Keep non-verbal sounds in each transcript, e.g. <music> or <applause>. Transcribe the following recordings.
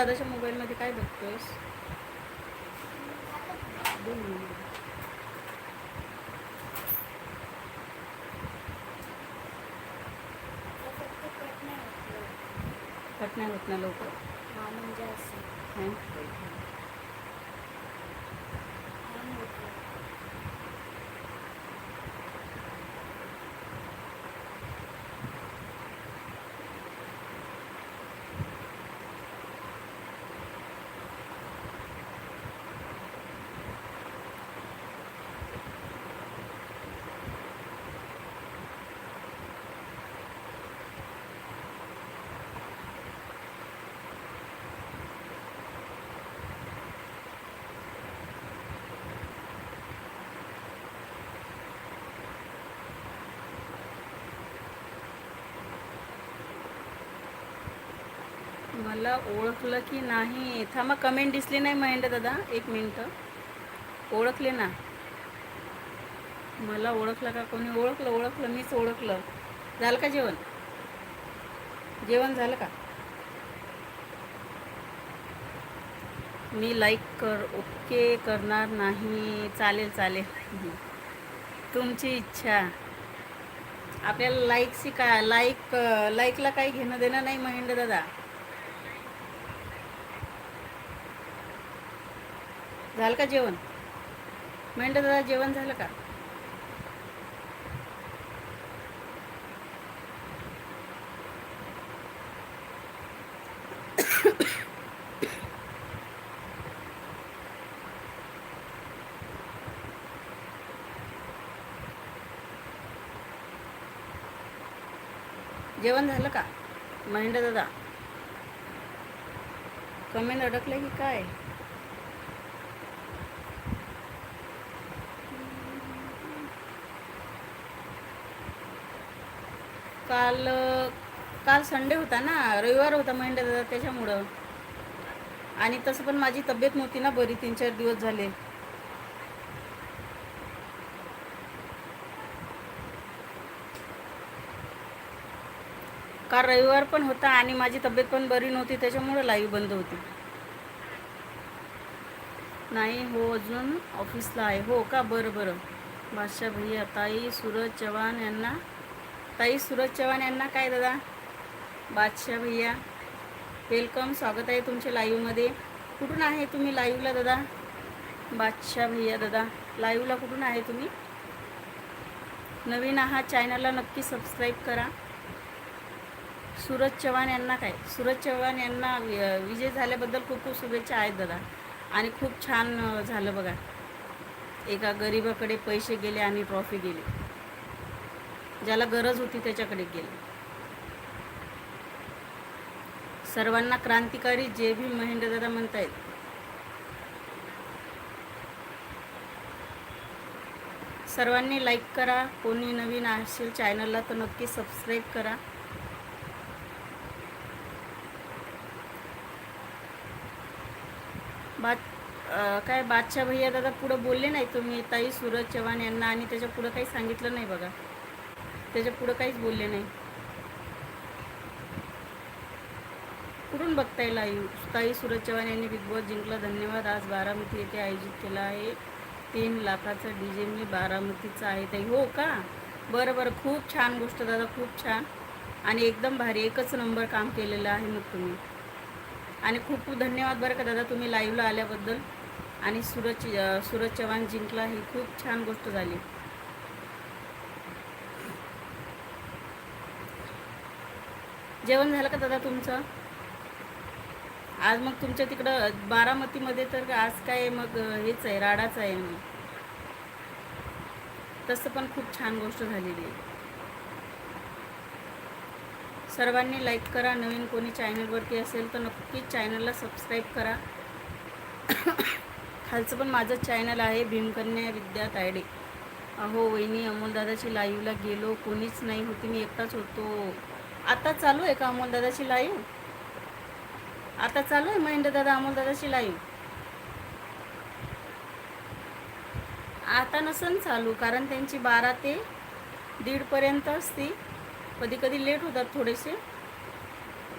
दादाच्या मोबाईलमध्ये काय मिनिट. कट नाही होत ना लवकर म्हणजे असं. मला ओळखलं की नाही? थांबा कमेंट दिसली नाही महेंद्र दादा. एक मिनटं ओळखले ना? मला ओळखलं का? कोणी ओळखलं? ओळखलं. मीच ओळखलं. झालं का जेवण? जेवण झालं का? मी लाईक कर ओके करणार नाही. चालेल चालेल. तुमची इच्छा. आपल्याला लाईकची का लाईक लाईकला काही घेणं देणं नाही महेंद्र दादा. झालं का जेवण? म्हणलं दादा जेवण झालं का? जेवण झालं का? महेंद्र दादा. कमेंट अडकलं की काय? काल काल संडे होता ना रविवार होता महेंद्र दादा त्याच्यामुळं. आणि तसं पण माझी तब्येत नव्हती ना बरी तीन चार दिवस झाले. काल रविवार पण होता आणि माझी तब्येत पण बरी नव्हती त्याच्यामुळं लाईव्ह बंद होती. नाही हो अजून ऑफिसला आहे. हो का? बरं बरं. बादशाह भैया ताई सूरज चव्हाण यांना ताई सूरज चव्हाण यांना काय दादा? बादशाह भैया वेलकम स्वागत आहे तुमच्या लाईव्हमध्ये कुठून आहे तुम्ही लाईव्हला दादा? बादशाह भैया दादा लाईव्हला कुठून आहे तुम्ही? नवीन आहात चॅनलला नक्की सबस्क्राईब करा. सूरज चव्हाण यांना काय? सूरज चव्हाण यांना वि- विजय झाल्याबद्दल खूप खूप शुभेच्छा आहेत दादा. आणि खूप छान झालं बघा. एका गरिबाकडे पैसे गेले आणि ट्रॉफी गेली. ज्याला गरज होती त्याच्याकडे गेले. सर्वांना क्रांतिकारी जे भी महेंद्र दादा म्हणतायत. सर्वांनी लाईक करा. कोणी नवीन असेल चॅनलला तर नक्की सबस्क्राईब करा. बात काय बादशाह भैया दादा पुढं बोलले नाही तुम्ही? ताई सूरज चव्हाण यांना आणि त्याच्या पुढं काही सांगितलं नाही बघा. त्याच्या पुढं काहीच बोलले नाही. कुठून बघता येईल आई? ताई सूरज चव्हाण यांनी बिग बॉस जिंकला. धन्यवाद. आज बारामती येथे आयोजित केला आहे. तीन लाखाचा डी जे मी बारामतीचा आहे ताई. हो का? बरं बरं. खूप छान गोष्ट दादा. खूप छान. आणि एकदम भारी. एकच नंबर काम केलेलं आहे मग तुम्ही. आणि खूप खूप धन्यवाद बरं का दादा तुम्ही लाईव्हला आल्याबद्दल. आणि सूरज सूरज चव्हाण जिंकला. ही खूप छान गोष्ट झाली. जेवण झालं का दादा तुमचं? आज मग तुमच्या तिकडं बारामतीमध्ये तर आज काय मग हेच आहे राडाच आहे मग. तसं पण खूप छान गोष्ट झालेली आहे. सर्वांनी लाईक करा नवीन कोणी चॅनलवरती असेल तर नक्कीच चॅनलला सबस्क्राईब करा. <coughs> खालचं पण माझं चॅनल आहे भीमकन्या विद्या तायडे. अहो वहिनी अमोलदादाची लाईव्हला गेलो कोणीच नाही होती मी एकटाच होतो. आता चालू आहे का अमोलदादाची लाईव्ह आता चालू आहे महेंद्र दादा अमोलदादाची लाईव्ह आता नसन चालू कारण त्यांची बारा ते दीडपर्यंत असती. कधी कधी लेट होतात थोडेसे.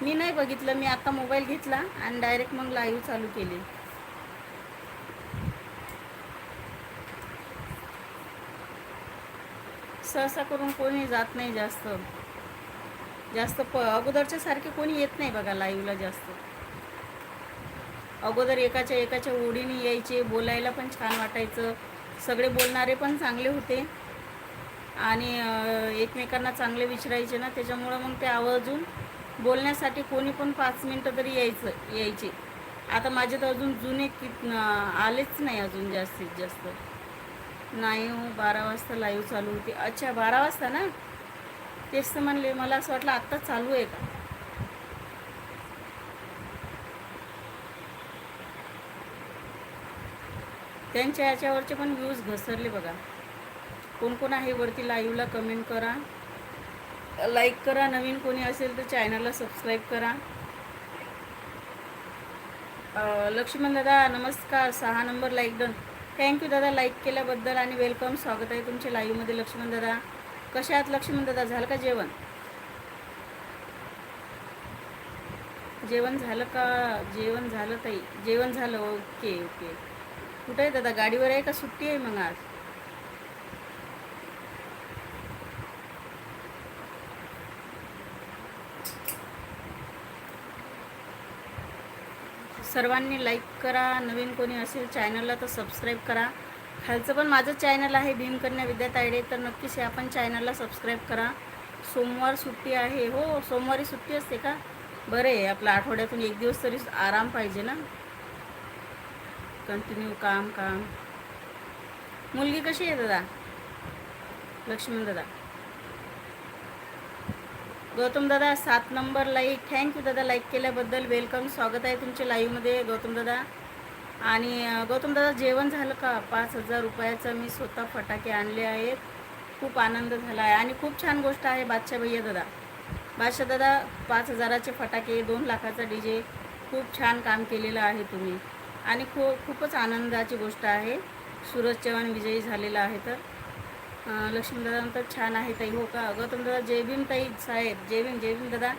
मी नाही बघितलं मी आता मोबाईल घेतला आणि डायरेक्ट मग लाईव्ह चालू केली. सहसा करून कोणी जात नाही जास्त. जास्त प अगोदरच्या सारखे कोणी येत नाही बघा लाईव्हला जास्त. अगोदर एकाच्या एकाच्या ओढीने यायचे बोलायला पण छान वाटायचं. सगळे बोलणारे पण चांगले होते. आणि एकमेकांना चांगले विचारायचे ना त्याच्यामुळं मग ते आवर्जून बोलण्यासाठी कोणी पण पाच मिनटं तरी यायचं यायचे. आता माझे तर अजून जुने कित आलेच नाही अजून जास्तीत जास्त. नाही हो बारा वाजता लाईव्ह चालू होती. अच्छा बारा वाजता ना? तेच तर म्हणले मला असं वाटलं आत्ताच चालू आहे का? त्यांच्या याच्यावरचे पण व्ह्यूज घसरले बघा. कोण कोण आहे वरती लाईव्हला कमेंट करा. लाईक करा नवीन कोणी असेल तर चॅनलला सबस्क्राईब करा. लक्ष्मण दादा नमस्कार सहा number like done thank you दादा लाईक केल्याबद्दल आणि वेलकम स्वागत आहे तुमच्या लाईव्हमध्ये लक्ष्मण दादा. कशा आहात लक्ष्मण दादा झालं का जेवण? जेवण झालं का? जेवण झालं ताई. जेवण झालं ओके ओके. कुठे आहे दादा? गाडीवर आहे का? सुट्टी आहे मग आज? सर्वांनी लाईक करा. नवीन कोणी असेल चॅनलला तर सबस्क्राईब करा. खालचं पण माझं चॅनल आहे भीमकन्या विद्या तायडे तर नक्कीच या पण चॅनलला सबस्क्राईब करा. सोमवार सुट्टी आहे. हो सोमवारी सुट्टी असते का? बरं आहे आपल्या आठवड्यातून एक दिवस तरी आराम पाहिजे ना? कंटिन्यू काम काम. मुलगी कशी आहे दादा? लक्ष्मण दादा. गौतम दादा सात नंबर लाईक थँक्यू दादा लाईक केल्याबद्दल. वेलकम स्वागत आहे तुमच्या लाईव्हमध्ये गौतम दादा आणि गौतम दादा जेवण झालं का? पाच हजार रुपयाचं मी स्वतः फटाके आणले आहेत. खूप आनंद झाला आहे. आणि खूप छान गोष्ट आहे बादशाह भैया दादा. बादशाह दादा पाच हजाराचे फटाके दोन लाखाचा डी जे खूप छान काम केलेलं आहे तुम्ही. आणि खू खूपच आनंदाची गोष्ट आहे. सूरज चव्हाण विजयी झालेला आहे तर. अं, लक्ष्मीदादा तर छान आहे ताई. हो का? गौतम दादा जय भीम ताई साहेब. जय भीम जय भीम दादा.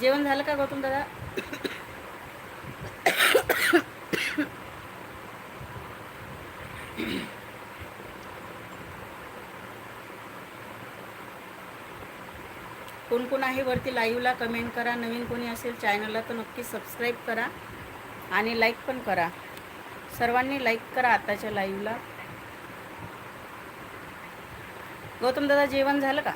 जेवण झालं का गौतम दादा? कोण कोण आहे वरती लाईव्हला कमेंट करा. नवीन कोणी असेल चॅनलला तर नक्की सबस्क्राईब करा आणि लाईक पण करा. सर्वांनी लाईक करा आताच्या लाईव्हला गौतम दादा जेवण झालं का?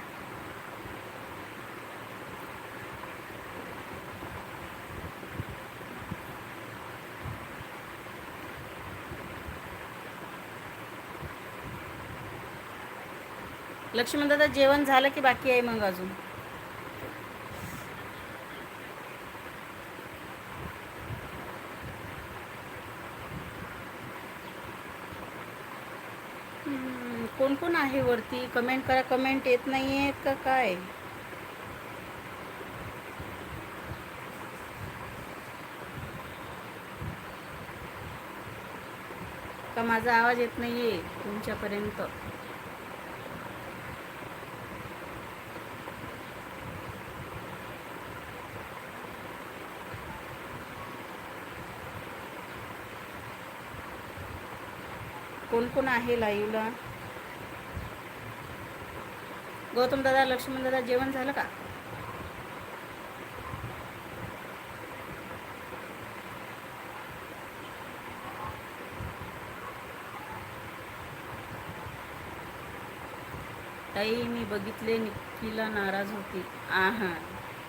लक्ष्मण दादा जेवण झालं की बाकी आहे मग अजून? कोण कोण आहे वरती? कमेंट करा. कमेंट येत नाही आहेत का काय? का माझा आवाज येत नाही आहे तुमच्यापर्यंत? कोण कोण आहे लाईव्हला गौतम दादा लक्ष्मण दादा जेवण झालं का? ताई मी बघितले निक्कीला नाराज होती. आहा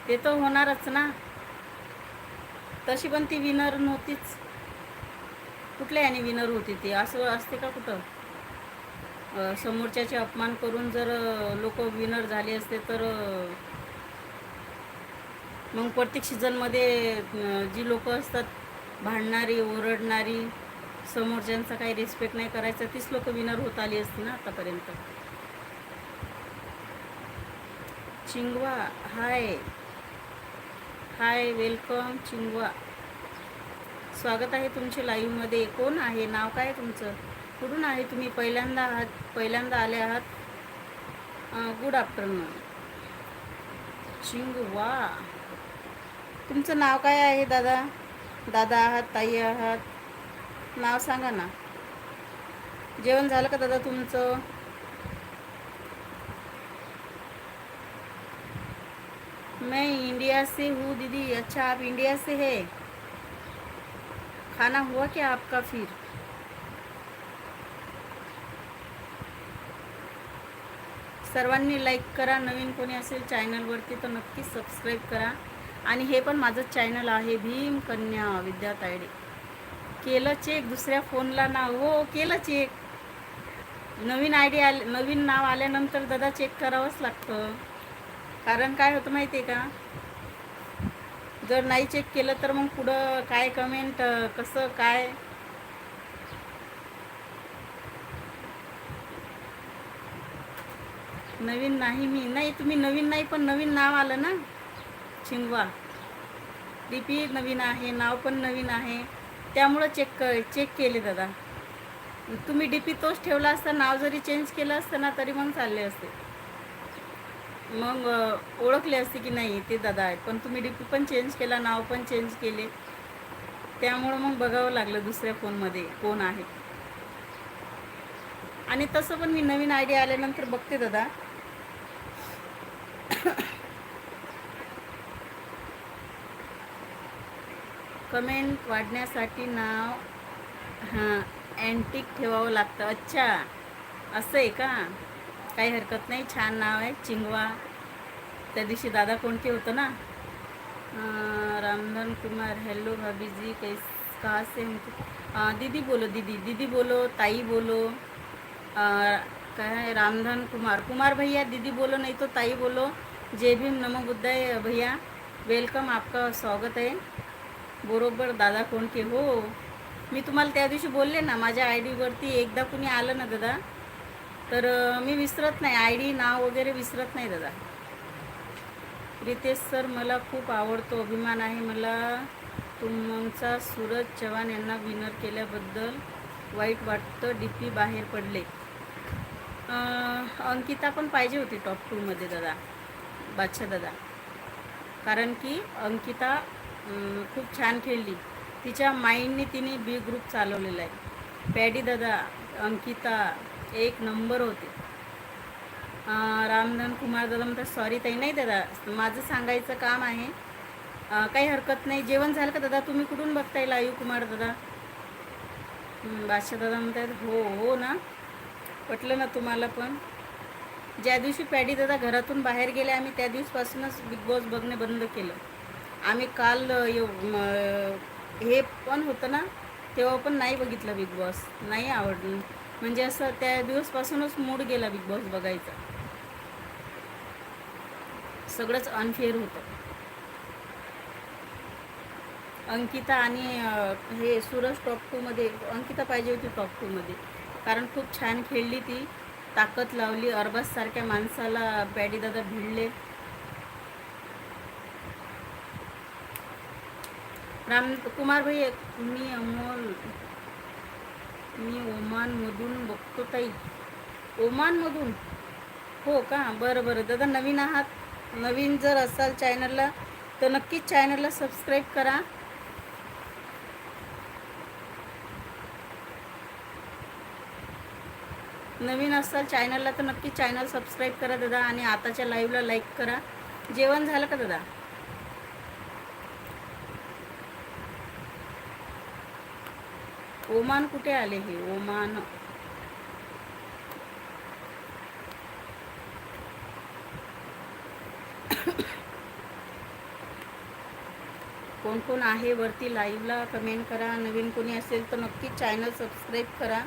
ते तर होणारच ना. तशी पण ती विनर नव्हतीच. कुठल्या याने विनर होती ती? असं असते का कुठं? समोरच्याचे अपमान करून जर लोक विनर झाले असते तर मग प्रत्येक सीझनमध्ये जी लोक असतात भांडणारी ओरडणारी समोरच्यांचा काही रिस्पेक्ट नाही करायचा तीच लोक विनर होत आली असती ना आतापर्यंत? चिंगवा हाय हाय वेलकम चिंगवा. स्वागत आहे तुमचे लाईव्हमध्ये कोण आहे? नाव काय तुमचं? कुठून आहे तुम्ही? पहिल्यांदा आहात पहिल्यांदा आले आहात? गुड आफ्टरनून चिंगवा तुमचं नाव काय आहे दादा? दादा आहात ताई आहात? नाव सांगा ना. जेवण झालं का दादा तुमचं? मैं इंडिया से हूँ दीदी. अच्छा आप इंडिया से है? खाना हुआ क्या आपका फिर? सर्वांनी लाईक करा नवीन कोणी असेल चॅनलवरती तर नक्की सबस्क्राईब करा. आणि हे पण माझं चॅनल आहे भीम कन्या विद्या तायडे केलं चेक दुसऱ्या फोनला नाव हो केलं चेक नवीन आय डी आले नवीन नाव आल्यानंतर दादा चेक करावंच लागतं. कारण काय होतं माहिती आहे का? जर नाही चेक केलं तर मग पुढं काय कमेंट कसं काय? नवीन नाही मी. नाही तुम्ही नवीन नाही पण नवीन नाव आलं ना? चिंगवा. डी पी नवीन आहे नाव पण नवीन आहे. त्यामुळं चेक क चेक केले दादा. तुम्ही डी पी तोच ठेवला असता नाव जरी चेंज केलं असतं ना तरी मग चालले असते. मग ओळखले असते की नाही ते दादा आहेत. पण तुम्ही डी पी पण चेंज केला नाव पण चेंज केले. त्यामुळं मग बघावं लागलं दुसऱ्या फोनमध्ये कोण आहे. आणि तसं पण मी नवीन आय डी आल्यानंतर बघते दादा. कमेंट वाढण्यासाठी नाव हां अँटिक ठेवावं लागतं. अच्छा असं आहे का? काही हरकत नाही. छान नाव आहे चिंगवा. त्या दिवशी दादा कोणते होतं ना? रामधन कुमार हॅलो भाभीजी कैस कहाँ से दीदी बोलो दीदी. दीदी बोलो ताई बोलो. काय है रामधन कुमार. कुमार भैया दीदी बोलो नहीं तो ताई बोलो. जय भीम नमो बुद्धाय भैया. वेलकम आपका स्वागत आहे. बरोबर दादा कोणके हो. मी तुम्हाला त्या दिवशी बोलले ना माझ्या आय डीवरती एकदा कुणी आलं ना दादा तर मी विसरत नाही. आय डी नाव वगैरे विसरत नाही दादा. रितेश सर मला खूप आवडतो अभिमान आहे. मला तुमचा सूरज चव्हाण यांना विनर केल्याबद्दल वाईट वाटतं डी पी बाहेर पडले. अंकिता पण पाहिजे होती टॉप टूमध्ये दादा. बादशा दादा. कारण की अंकिता खूप छान खेळली. तिच्या माइंडने तिने बी ग्रुप चालवलेला आहे. पॅडी दादा अंकिता एक नंबर होते. रामधन कुमार दादा म्हणतात सॉरी ताई नाही दादा माझं सांगायचं काम आहे. काही हरकत नाही. जेवण झालं का दादा? तुम्ही कुठून बघताय लाईव्ह कुमार दादा? बादशाह दादा म्हणतात हो हो ना. पटलं ना तुम्हाला पण. ज्या दिवशी पॅडी दादा घरातून बाहेर गेले आम्ही त्या दिवसपासूनच बिग बॉस बघणे बंद केलं. आम्ही काल यो हे पण होतं ना तेव्हा पण नाही बघितलं बिग बॉस नाही आवडलं. म्हणजे असं त्या दिवसपासूनच मूड गेला बिग बॉस बघायचा. सगळंच अनफेअर होतं. अंकिता आणि हे सूरज टॉप टूमध्ये अंकिता पाहिजे होती टॉप टूमध्ये कारण खूप छान खेळली ती ताकद लावली अरबाजसारख्या माणसाला पॅडी दादा भिडले. राम कुमार भाई मी अमोल मी ओमानमधून बघतो ताई. ओमानमधून? हो का? बरं बरं. दादा नवीन आहात? नवीन जर असाल चॅनलला तर नक्कीच चॅनलला सबस्क्राईब करा. नवीन असाल चॅनलला तर नक्की चॅनल सबस्क्राईब करा दादा. आणि आताच्या लाईव्हला लाईक करा. जेवण झालं का दादा? ओमान कुठे आले हे? ओमान. कोण कोण आहे वरती लाईव्हला कमेंट करा. नवीन कोणी असेल तर नक्की चॅनल सबस्क्राईब करा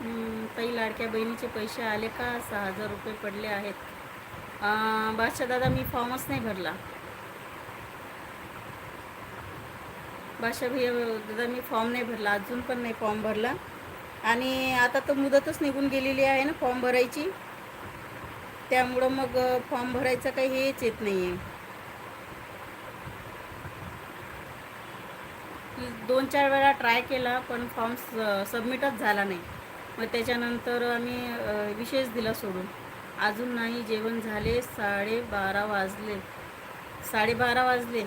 हम्म, ताई लाडक्या बहिणीचे पैसे आले का? सहा हजार रुपये पडले आहेत. बादशाह दादा मी फॉर्मच नाही भरला. बादशाह भैया दादा मी फॉर्म नाही भरला. अजून पण नाही फॉर्म भरला. आणि आता तर मुदतच निघून गेलेली आहे ना फॉर्म भरायची. त्यामुळं मग फॉर्म भरायचं काही हेच येत नाही आहे दोन चार वेळा ट्राय केला पण फॉर्म सबमिटच झाला नाही. मग त्याच्यानंतर आम्ही विशेष दिला सोडून. अजून नाही जेवण झाले साडेबारा वाजले. साडेबारा वाजले?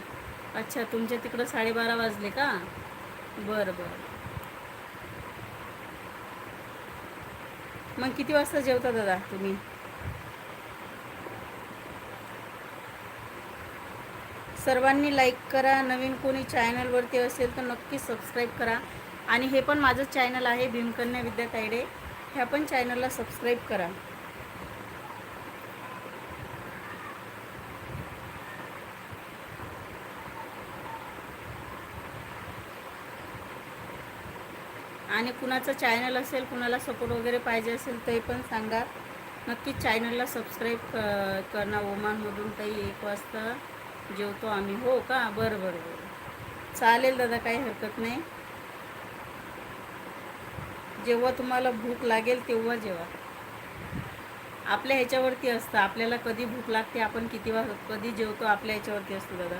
अच्छा तुमच्या तिकडं साडेबारा वाजले का? बरं बरं. मग किती वाजता जेवता दादा तुम्ही? सर्वांनी लाईक करा. नवीन कोणी चॅनलवरती असेल तर नक्की सबस्क्राईब करा. आणि हे पण माझं चॅनल आहे भीमकन्या विद्या तायडे. ह्या पण चॅनलला सबस्क्राईब करा. आणि कुणाचं चॅनल असेल कुणाला सपोर्ट वगैरे पाहिजे असेल ते पण सांगा. नक्की चॅनलला सबस्क्राईब क करणं ओमानमधून ताई एक वाजता. जेवतो आम्ही. हो का? बरं बरं बरं. चालेल दादा काही हरकत नाही. जेव्हा तुम्हाला भूक लागेल तेव्हा जेवा. आपल्या ह्याच्यावरती असतं. आपल्याला कधी भूक लागते आपण किती वाज कधी जेवतो आपल्या ह्याच्यावरती असतो दादा.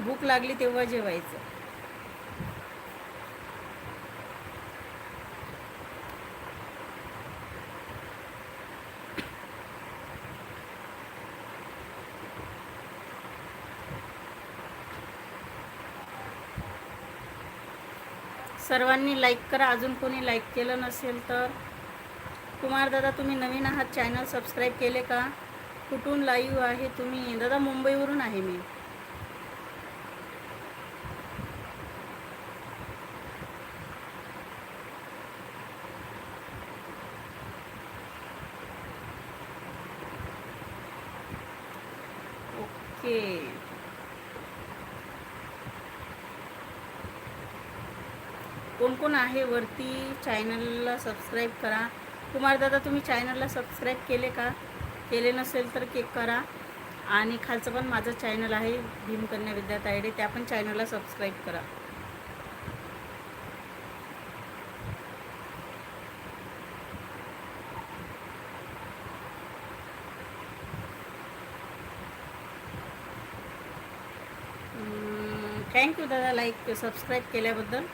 भूक लागली तेव्हा जेवायचं. सर्वांनी लाईक करा. अजून कोणी लाईक केलं नसेल तर. कुमार दादा तुम्ही नवीन आहात चॅनल सबस्क्राईब केले का? कुठून लाईव्ह आहे तुम्ही? दादा मुंबईवरून आहे मी ओके कोण आहे वरती. चॅनलला सबस्क्राईब करा. कुमार दादा तुम्ही चॅनलला सबस्क्राईब केले का? केले नसेल तर केक करा. आणि खालचं पण माझं चॅनल आहे भीमकन्या विद्या तायडे त्या पण चॅनलला सबस्क्राईब करा. थँक्यू दादा लाईक सबस्क्राईब केल्याबद्दल.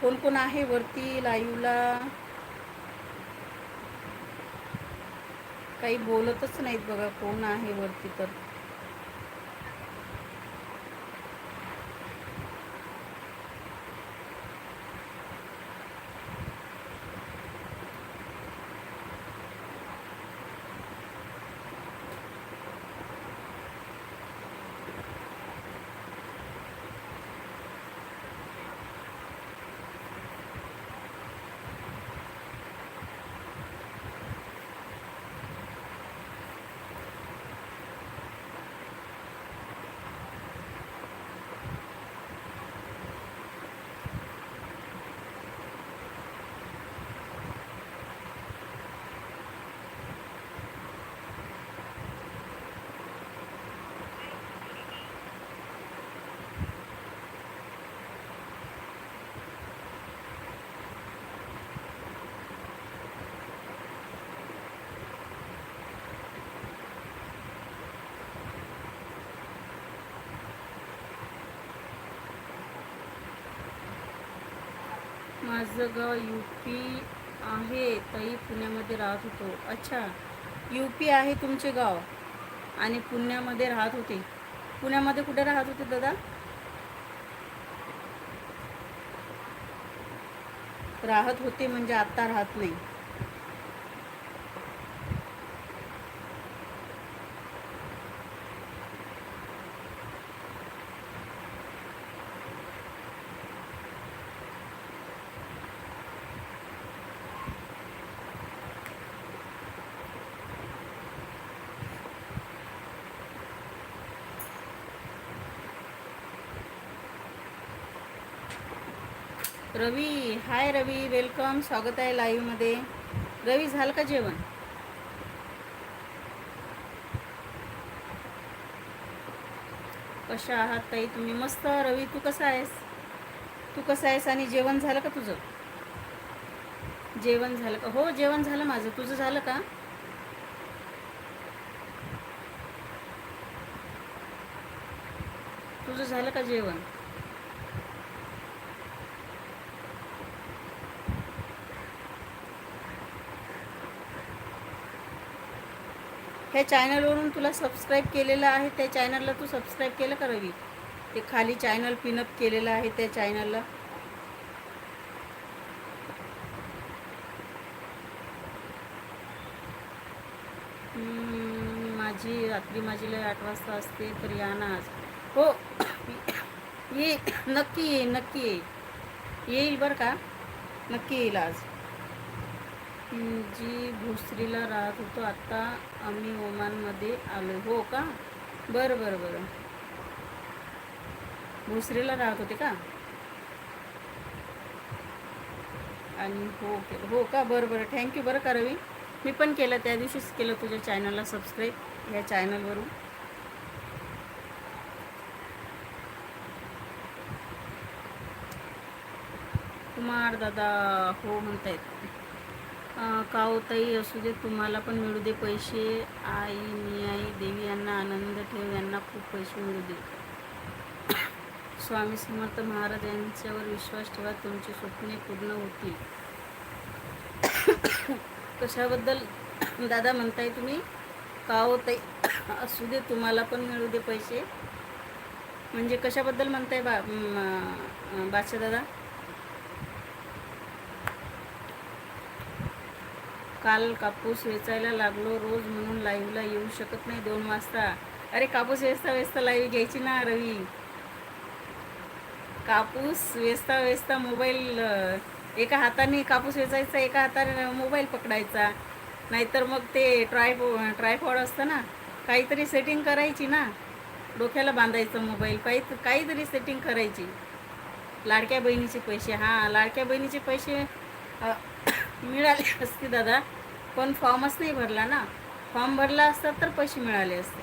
कोण कोण आहे वरती लाईवला? काही बोलतच नाहीत बघा कोण आहे वरती तर. माझं गाव यू पी आहे. तरी पुण्यामध्ये राहत होतो. अच्छा. यू पी आहे तुमचे गाव. आणि पुण्यामध्ये राहत होते. पुण्यामध्ये कुठे राहत होते दादा? राहत होते म्हणजे आत्ता राहत नाही. रवी हाय रवी वेलकम स्वागत आहे लाईव्हमध्ये रवी झालं का जेवण? कशा आहात ताई तुम्ही? मस्त. रवी तू कसा आहेस? तू कसा आहेस आणि जेवण झालं का तुझं? जेवण झालं का? हो जेवण झालं माझं. तुझं झालं का? तुझं झालं का जेवण? ह्या चॅनलवरून तुला सबस्क्राईब केलेलं आहे त्या चॅनलला तू सबस्क्राईब केलं करावी ते खाली चॅनल पिनअप केलेलं आहे त्या चॅनलला माझी रात्री माझी लय आठ वाजता असते तर या ना आज. हो ये नक्की ये नक्की ये. येईल बरं का? नक्की येईल आज. जी भोसरीला राहत होतो आत्ता आम्ही ओमानमध्ये आलो. हो का? बरं बरं बरं. भोसरीला राहत होते का? आणि हो केलं हो का? बरं बरं. थँक्यू बरं का रवी? मी पण केलं. त्या दिवशीच केलं तुझ्या चॅनलला सबस्क्राईब या चॅनलवरून कुमार दादा हो म्हणतायत. काओताई हो असू दे तुम्हाला पण मिळू दे पैसे. आई मी आई देवी यांना आनंद ठेव यांना खूप पैसे मिळू दे. <coughs> स्वामी समर्थ महाराज यांच्यावर विश्वास ठेवा तुमची स्वप्ने पूर्ण होतील. <coughs> कशाबद्दल दादा म्हणताय तुम्ही? काओताई हो <coughs> असू दे तुम्हाला पण मिळू दे पैसे. म्हणजे कशाबद्दल म्हणताय बा म, बादशाह दादा? काल कापूस वेचायला लागलो रोज म्हणून लाईव्हला येऊ शकत नाही दोन वाजता. अरे कापूस वेचता वेचता लाईव्ह घ्यायची ना रवी. कापूस वेचता वेचता मोबाईल एका हाताने कापूस वेचायचा एका हाताने मोबाईल पकडायचा. नाहीतर मग ते ट्रायपो ट्रायफॉड असतं ना काहीतरी सेटिंग करायची ना. डोक्याला बांधायचं मोबाईल काही काहीतरी सेटिंग करायची. लाडक्या बहिणीचे पैसे हां लाडक्या बहिणीचे पैसे <coughs> मिळाले असते दादा. पण फॉर्मच नाही भरला ना. फॉर्म भरला असता तर पैसे मिळाले असते.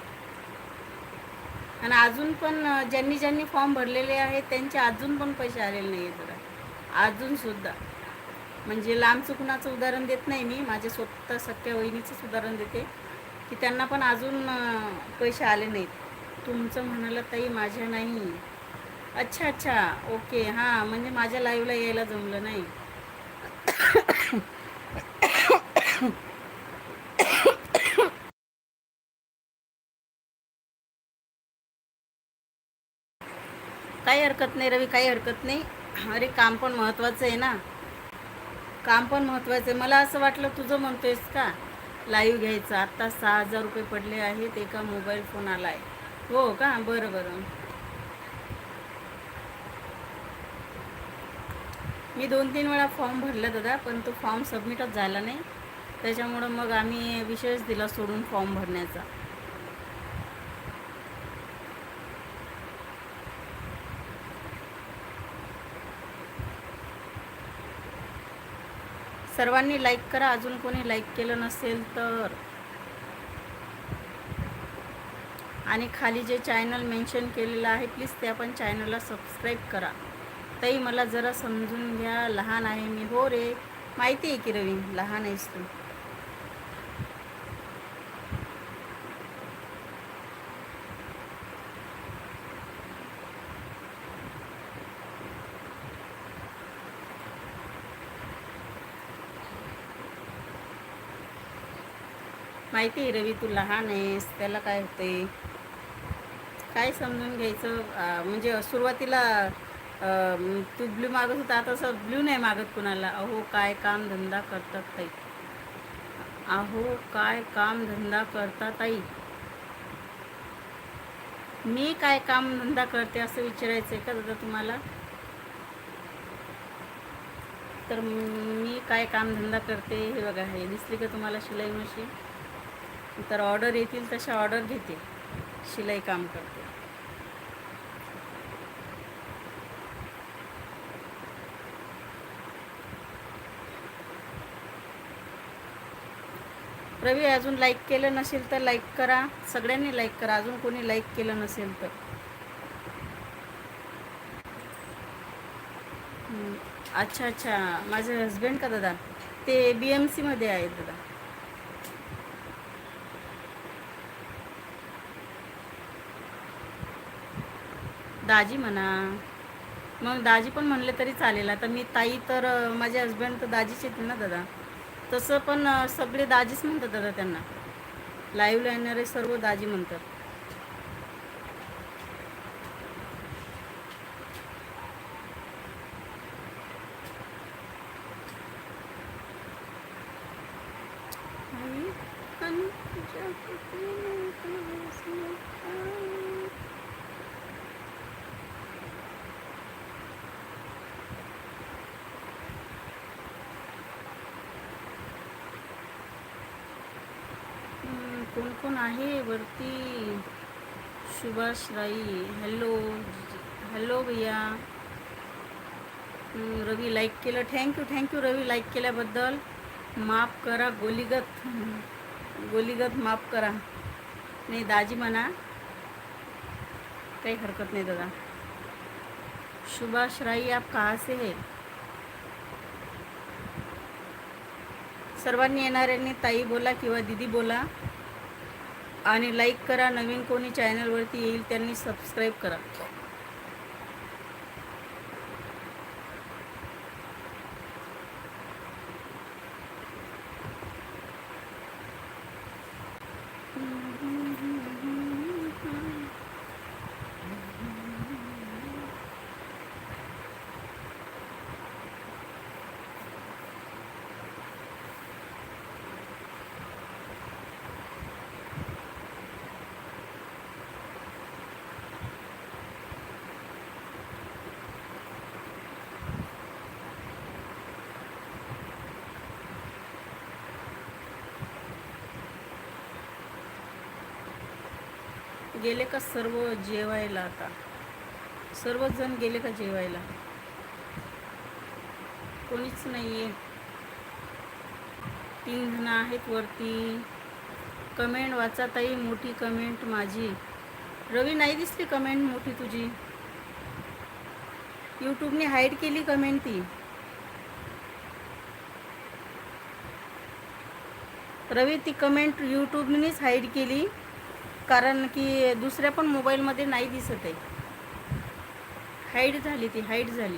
आणि अजून पण ज्यांनी ज्यांनी फॉर्म भरलेले आहेत त्यांचे अजून पण पैसे आलेले नाही आहेत जरा अजूनसुद्धा म्हणजे लांबचं कुणाचं उदाहरण देत नाही मी. माझ्या स्वतः सख्या वहिनीचंच उदाहरण देते. की त्यांना पण अजून पैसे आले नाहीत. तुमचं म्हणाला ताई माझ्या नाही. अच्छा अच्छा. ओके. हां म्हणजे माझ्या लाईव्हला यायला जमलं नाही. काही हरकत नाही रवी काही हरकत नाही. अरे काम पण महत्त्वाचं आहे ना. काम पण महत्त्वाचं आहे. मला असं वाटलं तुझं म्हणतोयस का? लाईव्ह घ्यायचं. आत्ता सहा हजार रुपये पडले आहेत. एका मोबाईल फोन आला आहे हो का? बरं बरं. मी दोन तीन वेळा फॉर्म भरला दादा पण तो फॉर्म सबमिटच झाला नाही. त्याच्यामुळं मग आम्ही विषयच दिला सोडून फॉर्म भरण्याचा. सर्वांनी लाईक करा. अजून कोणी लाईक केलं नसेल तर. आणि खाली जे चॅनल मेन्शन केलेलं आहे प्लीज त्या पण चॅनलला सबस्क्राईब करा. ताई मला जरा समजून घ्या. लहान आहे मी. हो रे. माहिती आहे की रवी? लहान आहेस तू. माहिती आहे रवी तू लहान आहेस त्याला काय होते? काय समजून घ्यायचं? म्हणजे सुरुवातीला तू ब्ल्यू मागत होता आता असं ब्ल्यू नाही मागत कुणाला. अहो काय काम धंदा करतात ताई. अहो काय काम धंदा करता ताई. मी काय काम धंदा करते असं विचारायचं आहे का दादा तुम्हाला? तर मी काय कामधंदा करते हे बघा हे दिसली का तुम्हाला शिलाई मशीन? तर ऑर्डर येतील तशा ऑर्डर घेते शिलाई काम करते. रवी अजून लाईक केलं नसेल तर लाईक करा. सगळ्यांनी लाईक करा. अजून कोणी लाईक केलं नसेल तर. अच्छा अच्छा. माझे हस्बंड का दादा? ते बी एम सीमध्ये आहेत दादा. दाजी म्हणा. मग दाजी पण म्हणले तरी चालेल. आता मी ताई तर माझे हस्बंड तर दाजीच येतील ना दादा. तसं पण सगळे दाजीच म्हणतात दादा त्यांना. लाईव्हला येणारे सर्व दाजी म्हणतात आई, आणि तुझ्या कुठे तुझं काय? हम्म, कोण आहे वरती. सुभाष राई हॅलो हॅलो भैया. रवी लाईक केलं. Thank you thank you Ravi like केल्याबद्दल. माफ करा गोलीगत. गोलीगत माफ करा. नाही दाजी म्हणा. काही हरकत नाही दादा. सुभाष राई आप कहाँ से है? सर्वांनी येणाऱ्यांनी ताई बोला किंवा दिदी बोला. आणि लाईक करा. नवीन कोणी चॅनलवरती येईल त्यांनी सबस्क्राईब करा. गेले का सर्व जेवायला आता? सर्वच जण गेले का जेवायला? कोणीच नाही आहे तीन जण आहेत वरती. कमेंट वाचा ताई मोठी कमेंट माझी. रवी नाही दिसली कमेंट मोठी तुझी? यूट्यूबने हाईड केली कमेंट ती. रवी ती कमेंट यूट्यूबनेच हाईड केली. कारण की दुसऱ्या पण मोबाईलमध्ये नाही दिसत आहे. हाईड झाली ती हाईड झाली.